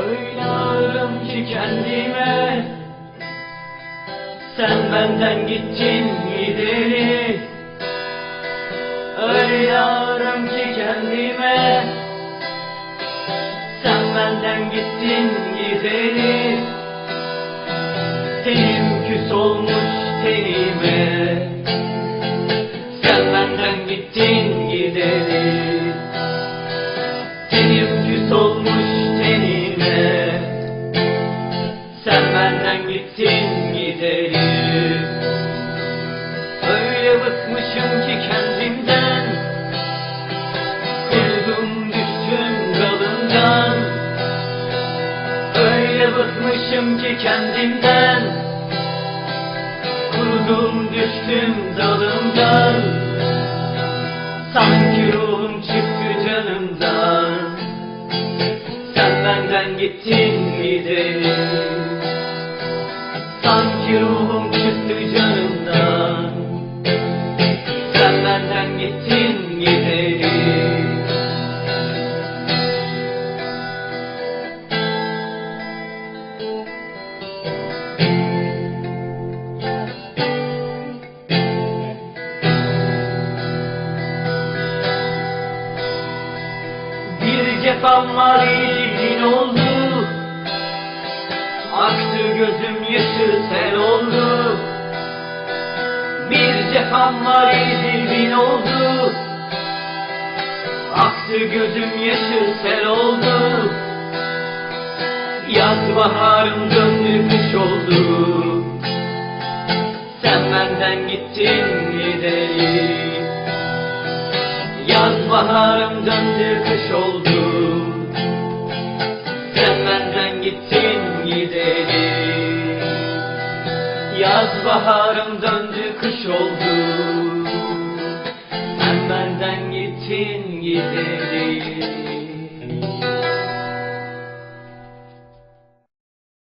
Öyle ki kendime. Sen benden gittin gideri Öyle ki kendime. Sen benden gittin gideri Tenim küs olmuş tenime. Sen benden gittin gideri bıkmışım ki kendimden. Kurudum düştüm dalımdan. Sanki ruhum çıktı canımdan. Sen benden gittin gidelim Sanki ruhum çıktı canımdan Var ilgin oldu. Aktı gözüm yaşı sel oldu. Bir cefam var ilgin oldu. Aktı gözüm yaşı sel oldu. Yaz baharım döndü kış oldu. Sen benden gittin gideri Yaz baharım döndü kış oldu Yaz baharım döndü kış oldu.